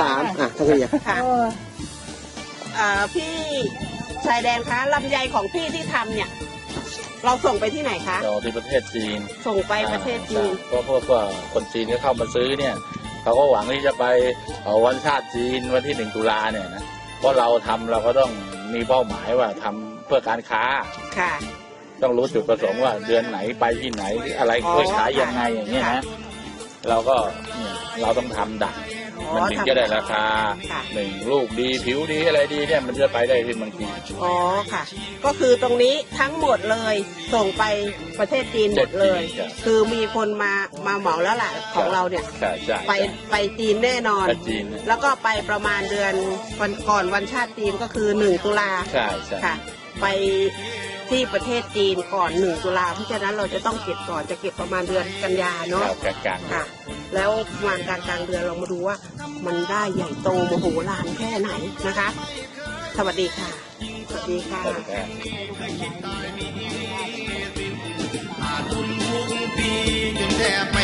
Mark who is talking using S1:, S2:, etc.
S1: สามอะท่านผู้ใหญ่
S2: ค่ะเอ่อพี่ชายแดนคะลำไยของพี่ที่ทำเนี่ย เราส่งไปที่ไหนคะ
S3: เราที่ประเทศจีน
S2: ส่งไปประเทศจีน
S3: เพราะพวกว่าคนจีนก็เข้ามาซื้อเนี่ยเขาก็หวังที่จะไปเอาวันชาติจีนวันที่หนึ่งตุลาเนี่ยนะเพราะเราทำเราก็ต้องมีเป้าหมายว่าทำเพื่อการค้า
S2: ค่ะ
S3: ต้องรู้จุดประสงค์ว่าเดือนไหนไปที่ไหนอะไร
S2: อ๋อ
S3: เพื่อขายยังไงอย่างเงี้ย
S2: ค่ะ
S3: นะเราก็เนี่ยเราต้องทำดัก
S2: อ๋อ
S3: มันถึงจะได้ราคา
S2: ค่ะ
S3: หนึ่งลูกดีผิวดีอะไรดีเนี่ยมันจะไปได้ที่เมืองจีน
S2: อ๋อค่ะ ก็คือตรงนี้ทั้งหมดเลย ส่งไปประเทศจีนหมดเลย
S3: ใช่
S2: คือมีคนมามาเหมาแล้วล่ะของเราเนี่ย
S3: ใช่ใช่
S2: ไปไปจีนแน่นอน
S3: ไปจีนเนี่ย
S2: แล้วก็ไปประมาณเดือนวันก่อนวันชาติจีนก็คือหนึ่งตุลา
S3: ใช่ใช่
S2: ค่ะ ไปที่ประเทศจีนก่อนหนึ่งตุลาเพราะฉะนั้นเราจะต้องเก็บก่อนจะเก็บประมาณเดือนกันยาเนาะ
S3: ครับกลางกลางๆ
S2: ค่ะ แล้วประมาณกลางกลางๆเดือนเรามาดูว่า มันได้ใหญ่โตมโหฬารแค่ไหนนะคะ สวัสดีค่ะ สวัสดีค่ะ
S4: ทุนทุกปีจนแทบไม่มี